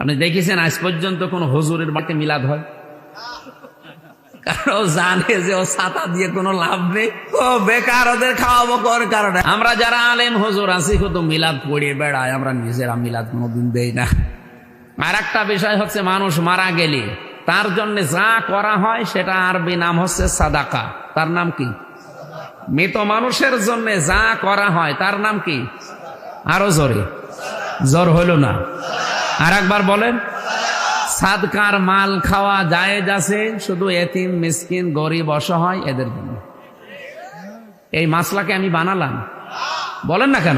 আপনি দেখেছেন আজ পর্যন্ত কোন হুজুরের বাড়িতে মিলাদ হয়? জানে যে ও ছাতা দিয়ে কোনো লাভ নেই। ও বেকার, ওদের খাওয়াবো কর কারণে। আমরা যারা আলেম হুজুর আছি, শুধু মিলাদ আমরা নিজেরা মিলাদ কোনোদিন দেই না। আর একটা বিষয় হচ্ছে, মানুষ মারা গেলে তার জন্য যা করা হয়, সেটা আরবি নাম হচ্ছে সাদাকা। তার নাম কি? মৃত মানুষের জন্য যা করা হয়, তার নাম কি? আরও জোরে। জ্বর হইল না। আর একবার বলেন। সাদকার মাল খাওয়া জায়েজ আছে, শুধু এতিম, মিসকিন, গরিব, অসহায় এদের জন্য। এই মাসলাকে আমি বানালাম। বলেন না কেন?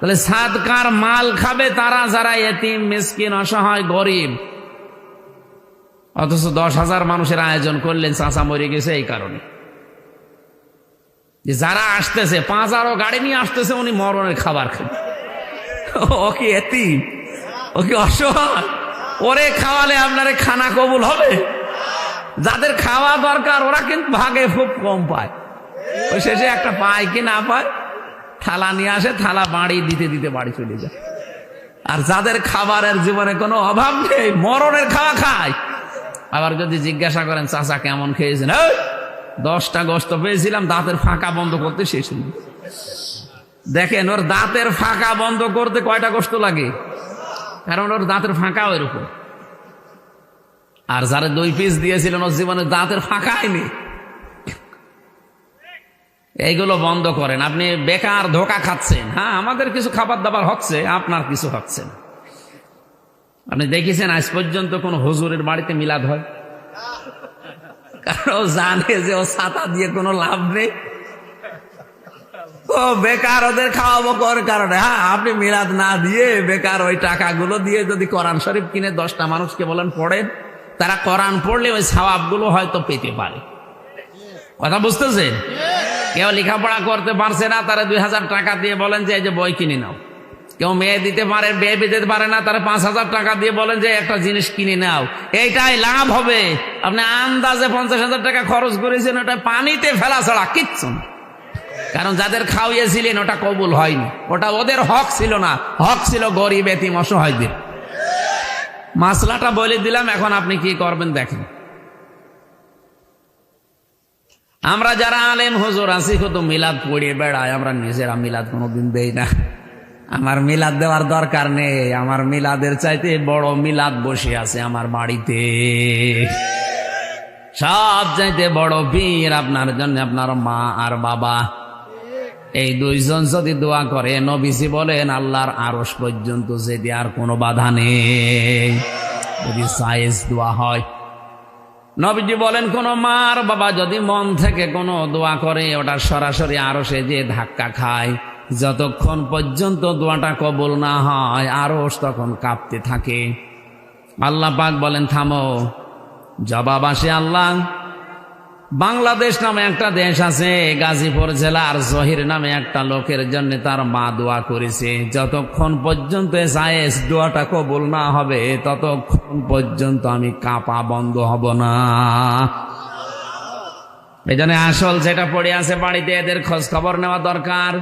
তাহলে সাদকার মাল খাবে তারা যারা এতিম, মিসকিন, অসহায়, গরিব। অথচ দশ হাজার মানুষের আয়োজন করলেন, চাঁচা মরে গেছে এই কারণে। যে যারা আসতেছে, পাঁচ হাজারও গাড়ি নিয়ে আসতেছে, উনি মরণের খাবার খাবে। ও কি এতিম? ওরে খাওয়ালে আপনার খানা কবুল হবে। যাদের খাওয়া দরকার, ওরা কিন্তু ভাগে খুব কম পায়। ওই শেষে একটা পায় কি না পায়, থালা নিয়ে আসে, থালা বাড়ি দিতে দিতে বাড়ি চলে যায়। আর যাদের খাবারের জীবনে কোনো অভাব নেই, মরণের খাওয়া খায়। আবার যদি জিজ্ঞাসা করেন, চাচা, কেমন খেয়েছেন? দশটা গোস্ত পেয়েছিলাম, দাঁতের ফাঁকা বন্ধ করতে শেষ। দেখেন, ওর দাঁতের ফাঁকা বন্ধ করতে কয়টা গোস্ত লাগে? কারণ ওর দাঁতের ফাঁকা এরকম আর যারা দুই পিস দিয়েছিলেন, ওর জীবনে দাঁতের ফাঁকা হয়নি। এইগুলো বন্ধ করেন। আপনি বেকার ধোকা খাচ্ছেন। হ্যাঁ আমাদের কিছু খাবার দাবার হচ্ছে, আপনার কিছু হচ্ছে না। আপনি দেখেছেন, আজ পর্যন্ত কোন হুজুরের বাড়িতে মিলাদ হয়? কারণ জানে যে ও ছাতা দিয়ে কোনো লাভ নেই। ও, বেকার ওদের খাওয়াবো কর কারণে। হ্যাঁ আপনি মিলাদ না দিয়ে বেকার ওই টাকাগুলো দিয়ে যদি কোরআন শরীফ কিনে দশটা মানুষকে বলেন পড়েন তারা কোরআন পড়লে ওই সওয়াবগুলো হয়তো পেতে পারে। কথা বুঝতেছেন? কেউ লেখাপড়া করতে পারছে না, তারা দুই হাজার টাকা দিয়ে বলেন যে এই যে বই কিনে নাও। কেউ মেয়ে দিতে পারে, বিয়ে দিতে পারে না, তারা পাঁচ হাজার টাকা দিয়ে বলেন যে একটা জিনিস কিনে নাও। এইটাই লাভ হবে। আপনি আন্দাজে পঞ্চাশ হাজার টাকা খরচ করেছেন, ওটা পানিতে ফেলা ছাড়া কিচ্ছু না। কারণ যাদের খাওয়িয়েছিলেন ওটা কবুল হয়নি। ওটা ওদের হক ছিল না। হক ছিল গরিব, এতিম, অসহায়দের। মাসলাটা বলে দিলাম, এখন আপনি কি করবেন দেখেন। আমরা যারা আলেম, হুজুর আছি শুধু মিলাদ পড়িয়ে বেড়াই আমরা নিজেরা মিলাদ কোনোদিন দেই না। আমার মিলাদ দেওয়ার দরকার নেই। আমার মিলাদের চাইতে বড় মিলাদ বসে আছে আমার বাড়িতে। সব চাইতে বড় পীর আপনার জন্য, আপনার মা আর বাবা। এই দুইজন যদি দোয়া করে, নবীজি বলেন, আল্লাহর আরস পর্যন্ত যেতে আর কোনো বাধা নেই, যদি সাইজ দোয়া হয়। নবীজি বলেন, কোন মার বাবা যদি মন থেকে কোনো দোয়া করে, ওটা সরাসরি আরও সে যে ধাক্কা খায়, যতক্ষণ পর্যন্ত দোয়াটা কবল না হয় আরও তখন কাঁপতে থাকে। আল্লাহ পাক বলেন, থামো। জবাব আসে আল্লাহ। বাংলাদেশ নামে একটা দেশ আছে, গাজীপুর জেলার জহির নামে একটা লোকের জন্য তার মা দোয়া করেছে। যতক্ষণ পর্যন্ত সায়েস দোয়াটা কবুল না হবে, ততক্ষণ পর্যন্ত আমি কাপা বন্ধ হব না। এই জন্য আসল যেটা পড়ে আছে বাড়িতে, এদের খোঁজ খবর নেওয়া দরকার।